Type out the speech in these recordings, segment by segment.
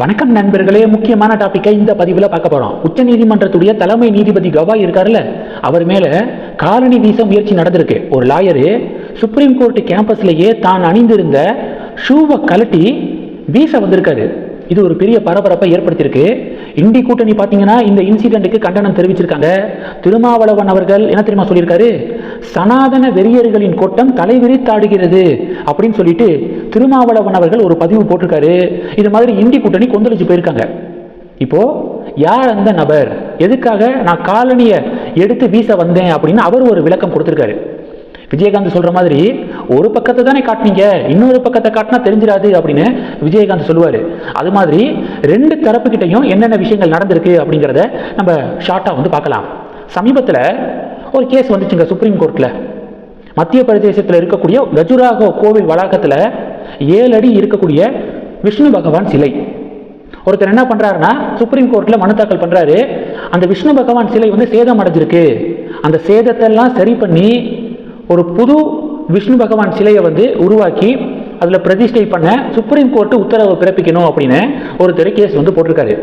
வணக்கம் நண்பர்களே முக்கியமான டாபிக்கை இந்த பதிவில் பார்க்க போகிறோம் உச்ச நீதிமன்றத்துடைய தலைமை நீதிபதி கவாய் இருக்காருல்ல அவர் மேலே காலனி வீச முயற்சி நடந்திருக்கு. ஒரு லாயரு சுப்ரீம் கோர்ட் கேம்பஸ்லேயே தான் அணிந்திருந்த ஷூவை கழட்டி வீச வந்திருக்காரு. இது ஒரு பெரிய பரபரப்பை ஏற்படுத்தியிருக்கு. இந்தி கூட்டணி பார்த்தீங்கன்னா இந்த இன்சிடென்ட்டுக்கு கண்டனம் தெரிவிச்சிருக்காங்க. திருமாவளவன் அவர்கள் என்ன தெரியுமா சொல்லியிருக்காரு? சனாதன வெறியர்களின் கூட்டம் தலைவிரித்தாடுகிறது அப்படின்னு சொல்லிட்டு திருமாவளவன் அவர்கள் ஒரு பதிவு போட்டிருக்காரு. இது மாதிரி இந்தி கூட்டணி கொந்தளிச்சு போயிருக்காங்க. இப்போ யார் அந்த நபர்? எதுக்காக நான் காலனியை எடுத்து வீச வந்தேன் அப்படின்னு அவர் ஒரு விளக்கம் கொடுத்துருக்காரு. விஜயகாந்த் சொல்ற மாதிரி ஒரு பக்கத்தை தானே காட்டினீங்க இன்னொரு பக்கத்தை காட்டினா தெரிஞ்சிடாது அப்படின்னு விஜயகாந்த் சொல்லுவாரு. அது மாதிரி ரெண்டு தரப்புக்கிட்டையும் என்னென்ன விஷயங்கள் நடந்திருக்கு அப்படிங்கிறத நம்ம ஷார்ட்டா வந்து பார்க்கலாம். சமீபத்தில் ஒரு கேஸ் வந்துச்சுங்க சுப்ரீம் கோர்ட்டில் மத்திய பிரதேசத்தில் இருக்கக்கூடிய கஜுராகோ கோவில் வளாகத்தில் ஏழு அடி இருக்கக்கூடிய விஷ்ணு பகவான் சிலை. ஒருத்தர் என்ன பண்றாருன்னா சுப்ரீம் கோர்ட்டில் மனு தாக்கல் பண்ணுறாரு அந்த விஷ்ணு பகவான் சிலை வந்து சேதம் அடைஞ்சிருக்கு. அந்த சேதத்தெல்லாம் சரி பண்ணி ஒரு புது விஷ்ணு பகவான் சிலையை வந்து உருவாக்கி அதில் பிரதிஷ்டை பண்ண சுப்ரீம் கோர்ட்டு உத்தரவு பிறப்பிக்கணும் அப்படின்னு ஒருத்தர் கேஸ் வந்து போட்டிருக்காரு.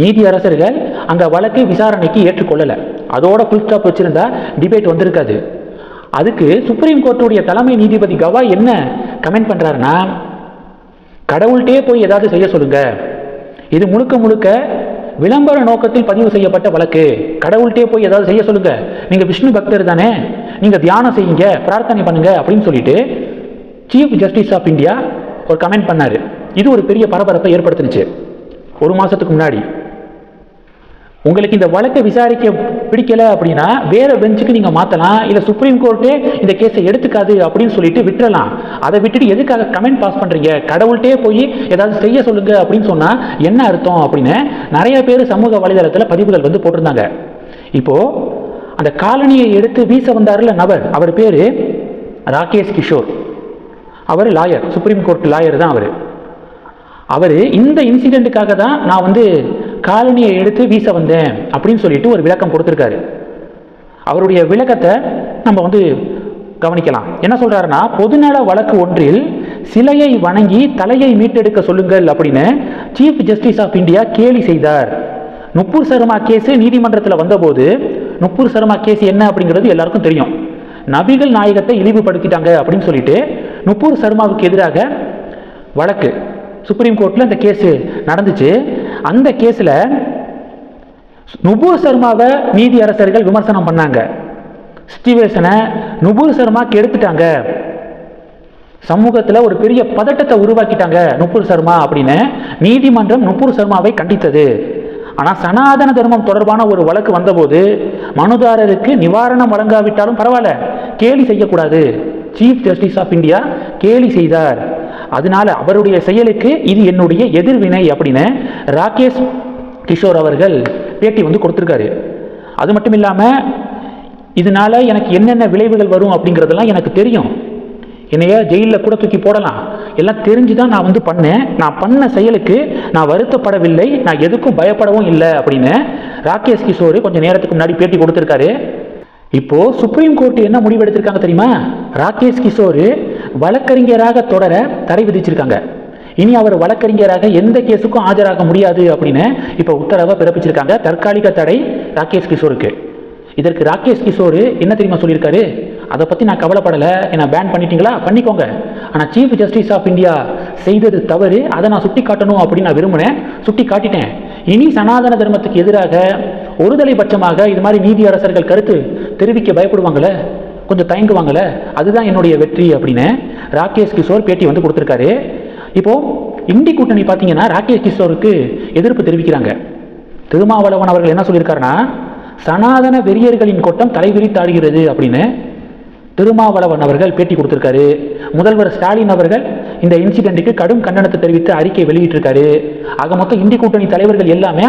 நீதி அரசர்கள் அந்த வழக்கை விசாரணைக்கு ஏற்றுக்கொள்ளலை. அதோட ஃபுல் ஸ்டாப் வச்சுருந்தா டிபேட் வந்திருக்காது. அதுக்கு சுப்ரீம் கோர்ட்டுடைய தலைமை நீதிபதி கவாய் என்ன கமெண்ட் பண்ணுறாருன்னா கடவுள்கிட்டே போய் ஏதாவது செய்ய சொல்லுங்க. இது முழுக்க முழுக்க விளம்பர நோக்கத்தில் பதிவு செய்யப்பட்ட வழக்கு. கடவுள்கிட்டே போய் ஏதாவது செய்ய சொல்லுங்க. நீங்க விஷ்ணு பக்தர் தானே நீங்க தியானம் செய்யுங்க பிரார்த்தனை பண்ணுங்க அப்படின்னு சொல்லிட்டு சீஃப் ஜஸ்டிஸ் ஆஃப் இந்தியா ஒரு கமெண்ட் பண்ணாரு. இது ஒரு பெரிய பரபரப்பை ஏற்படுத்துனுச்சு. ஒரு மாசத்துக்கு முன்னாடி. உங்களுக்கு இந்த வழக்கை விசாரிக்க பிடிக்கல அப்படின்னா வேற பெஞ்சுக்கு நீங்க மாத்தலாம் இல்ல சுப்ரீம் கோர்ட்டே இந்த கேஸை எடுத்துக்காது அப்படின்னு சொல்லிட்டு விட்டுறலாம். அதை விட்டுட்டு எதுக்காக கமெண்ட் பாஸ் பண்றீங்க? கடவுள்கிட்டே போய் ஏதாவது செய்ய சொல்லுங்க அப்படின்னு சொன்னா என்ன அர்த்தம் அப்படின்னு நிறைய பேர் சமூக வலைதளத்தில் பதிவுகள் வந்து போட்டிருந்தாங்க. இப்போ அந்த காலனியை எடுத்து வீச வந்தார்ல நபர் அவர் பேரு ராகேஷ் கிஷோர். அவர் லாயர் சுப்ரீம் கோர்ட் லாயர் தான் அவர். அவர் இந்த இன்சிடெண்ட்டுக்காக தான் நான் வந்து காலனியை எடுத்து வீச வந்தேன் அப்படின்னு சொல்லிட்டு ஒரு விளக்கம் கொடுத்துருக்காரு. அவருடைய விளக்கத்தை நம்ம வந்து கவனிக்கலாம். என்ன சொல்றாருன்னா பொதுநல வழக்கு ஒன்றில் சிலையை வணங்கி தலையை மீட்டெடுக்க சொல்லுங்கள் அப்படின்னு சீஃப் ஜஸ்டிஸ் ஆஃப் இந்தியா கேலி செய்தார். நுப்பூர் சர்மா கேஸ் நீதிமன்றத்தில் வந்தபோது நுப்பூர் சர்மா கேஸ் என்ன அப்படிங்கிறது எல்லாருக்கும் தெரியும். நபிகள் நாயகத்தை இழிவுபடுத்திட்டாங்க அப்படின்னு சொல்லிட்டு நுப்பூர் சர்மாவுக்கு எதிராக வழக்கு. சுப்ரீம் கோர்ட்டில் அந்த கேஸு நடந்துச்சு. அந்த கேஸில் நுபூர் சர்மாவை நீதி அரசர்கள் விமர்சனம் பண்ணாங்க. சிச்சுவேஷனை நுபூர் சர்மா கெடுத்துட்டாங்க சமூகத்தில் ஒரு பெரிய பதட்டத்தை உருவாக்கிட்டாங்க நுப்பூர் சர்மா அப்படின்னு. நீதிமன்றம் நுப்பூர் சர்மாவை கண்டித்தது. ஆனால் சனாதன தர்மம் தொடர்பான ஒரு வழக்கு வந்தபோது மனுதாரருக்கு நிவாரணம் வழங்காவிட்டாலும் பரவாயில்ல. கேலி செய்யக்கூடாது. சீஃப் ஜஸ்டிஸ் ஆஃப் இந்தியா கேலி செய்தார். அதனால அவருடைய செயலுக்கு இது என்னுடைய எதிர்வினை அப்படின்னு ராகேஷ் கிஷோர் அவர்கள் பேட்டி வந்து கொடுத்துருக்காரு. அது மட்டும் இல்லாமல் இதனால எனக்கு என்னென்ன விளைவுகள் வரும் அப்படிங்கிறதெல்லாம் எனக்கு தெரியும். என்னைய ஜெயிலில் கூட தூக்கி போடலாம். எல்லாம் தெரிஞ்சு தான் நான் வந்து பண்ணேன். நான் பண்ண செயலுக்கு நான் வருத்தப்படவில்லை. நான் எதுக்கும் பயப்படவும் இல்லை அப்படின்னு ராகேஷ் கிஷோர் கொஞ்சம் நேரத்துக்கு முன்னாடி பேட்டி கொடுத்துருக்காரு. இப்போ சுப்ரீம் கோர்ட் என்ன முடிவு எடுத்திருக்காங்க தெரியுமா? ராகேஷ் கிஷோர் வழக்கறிஞராக தொடர தடை விதிச்சிருக்காங்க. இனி அவர் வழக்கறிஞராக எந்த கேஸுக்கும் ஆஜராக முடியாது அப்படின்னு இப்போ உத்தரவை பிறப்பிச்சிருக்காங்க. தற்காலிக தடை ராகேஷ் கிஷோருக்கு. இதற்கு ராகேஷ் கிஷோர் என்ன தெரியுமா சொல்லியிருக்காரு? அதை பற்றி நான் கவலைப்படலை. என்னை பேன் பண்ணிட்டீங்களா? பண்ணிக்கோங்க. ஆனால் சீஃப் ஜஸ்டிஸ் ஆஃப் இந்தியா செய்தது தவறு. அதை நான் சுட்டி காட்டணும் அப்படின்னு நான் விரும்பினேன் சுட்டி காட்டிட்டேன் இனி சனாதன தர்மத்துக்கு எதிராக ஒருதலை பட்சமாக இது மாதிரி நீதி அரசர்கள் கருத்து தெரிவிக்க பயப்படுவாங்களே? கொஞ்சம் தயங்குவாங்கள்ல அதுதான் என்னுடைய வெற்றி அப்படின்னு ராகேஷ் கிஷோர் பேட்டி வந்து கொடுத்துருக்காரு. இப்போ இந்தி கூட்டணி பார்த்தீங்கன்னா ராகேஷ் கிஷோருக்கு எதிர்ப்பு தெரிவிக்கிறாங்க. திருமாவளவன் அவர்கள் என்ன சொல்லியிருக்காருன்னா சனாதன வெறியர்களின் கூட்டம் தலைவிரித்தாடுகிறது அப்படின்னு திருமாவளவன் அவர்கள் பேட்டி கொடுத்துருக்காரு. முதல்வர் ஸ்டாலின் அவர்கள் இந்த இன்சிடென்ட்டுக்கு கடும் கண்டனத்தை தெரிவித்து அறிக்கை வெளியிட்டிருக்காரு. ஆக மொத்தம் இந்தி கூட்டணி தலைவர்கள் எல்லாமே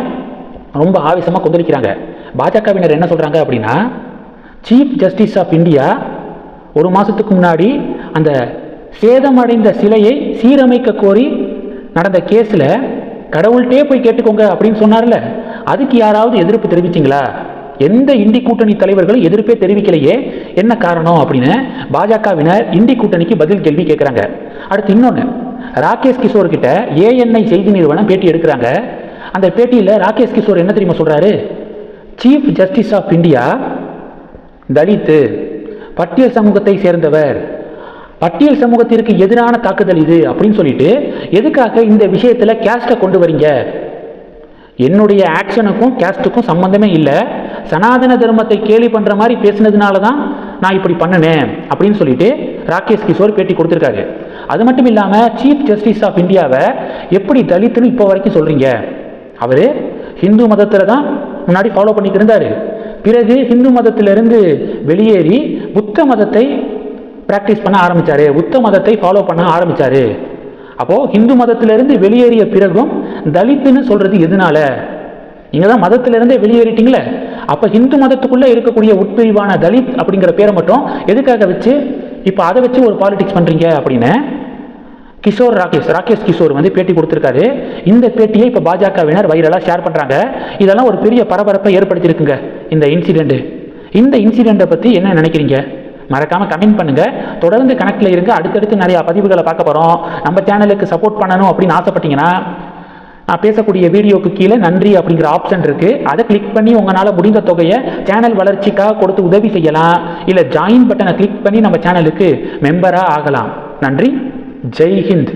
ரொம்ப ஆவேசமாக கொந்தளிக்கிறாங்க. பாஜகவினர் என்ன சொல்கிறாங்க அப்படின்னா சீஃப் ஜஸ்டிஸ் ஆஃப் இந்தியா ஒரு மாதத்துக்கு முன்னாடி அந்த சேதமடைந்த சிலையை சீரமைக்க கோரி நடந்த கேஸில் கடவுள்கிட்டே போய் கேட்டுக்கோங்க அப்படின்னு சொன்னார்ல அதுக்கு யாராவது எதிர்ப்பு தெரிவிச்சிங்களா? எந்த இந்தி கூட்டணி தலைவர்களும் எதிர்ப்பே தெரிவிக்கலையே என்ன காரணம் அப்படின்னு பாஜகவினர் இந்தி கூட்டணிக்கு பதில் கேள்வி கேட்குறாங்க. அடுத்து இன்னொன்று ராகேஷ் கிஷோர் கிட்ட ஏஎன்ஐ செய்தி நிறுவனம் பேட்டி எடுக்கிறாங்க. அந்த பேட்டியில் ராகேஷ் கிஷோர் என்ன தெரியுமா சொல்கிறாரு chief justice of India Dalit பட்டியல் சமூகத்தை சேர்ந்தவர். பட்டியல் சமூகத்திற்கு எதிரான தாக்குதல் இது அப்படின்னு சொல்லிட்டு எதுக்காக இந்த விஷயத்தில் கேஸ்ட்டை கொண்டு வரீங்க? என்னுடைய ஆக்ஷனுக்கும் கேஸ்ட்டுக்கும் சம்மந்தமே இல்லை. சனாதன தர்மத்தை கேலி பண்ணுற மாதிரி பேசினதுனால தான் நான் இப்படி பண்ணினேன் அப்படின்னு சொல்லிட்டு ராகேஷ் கிஷோர் பேட்டி கொடுத்துருக்காரு. அது மட்டும் இல்லாமல் சீஃப் ஜஸ்டிஸ் ஆஃப் இந்தியாவை எப்படி தலித்துன்னு இப்போ வரைக்கும் சொல்கிறீங்க அவர் ஹிந்து மதத்தில் தான் முன்னாடி ஃபாலோ பண்ணிட்டு இருந்தார். பிறகு ஹிந்து மதத்திலிருந்து வெளியேறி புத்த மதத்தை ப்ராக்டிஸ் பண்ண ஆரம்பித்தார் புத்த மதத்தை ஃபாலோ பண்ண ஆரம்பித்தார் அப்போது ஹிந்து மதத்திலிருந்து வெளியேறிய பிறகும் தலித்துன்னு சொல்கிறது எதனால? நீங்கள் தான் மதத்திலிருந்தே வெளியேறிட்டீங்களே. அப்போ ஹிந்து மதத்துக்குள்ளே இருக்கக்கூடிய உட்பிரிவான தலித் அப்படிங்கிற பேரை மட்டும் எதுக்காக வச்சு இப்போ அதை வச்சு ஒரு பாலிடிக்ஸ் பண்ணுறீங்க அப்படின்னு கிஷோர் ராகேஷ் ராகேஷ் கிஷோர் வந்து பேட்டி கொடுத்துருக்காரு. இந்த பேட்டியை இப்போ பாஜகவினர் வைரலாக ஷேர் பண்ணுறாங்க இதெல்லாம் ஒரு பெரிய பரபரப்பை ஏற்படுத்தியிருக்குங்க. இந்த இன்சிடெண்ட்டு இந்த இன்சிடெண்ட்டை பற்றி என்ன நினைக்கிறீங்க? மறக்காமல் கமெண்ட் பண்ணுங்கள் தொடர்ந்து கணக்கில் இருங்க. அடுத்தடுத்து நிறையா பதிவுகளை பார்க்க போகிறோம் நம்ம சேனலுக்கு சப்போர்ட் பண்ணணும் அப்படின்னு ஆசைப்பட்டீங்கன்னா நான் பேசக்கூடிய வீடியோக்கு கீழே நன்றி அப்படிங்கிற ஆப்ஷன் இருக்குது அதை கிளிக் பண்ணி உங்களால் முடிந்த தொகையை சேனல் வளர்ச்சிக்காக கொடுத்து உதவி செய்யலாம். இல்லை ஜாயின் பட்டனை கிளிக் பண்ணி நம்ம சேனலுக்கு மெம்பராக ஆகலாம். நன்றி. ஜெய் ஹிந்த்.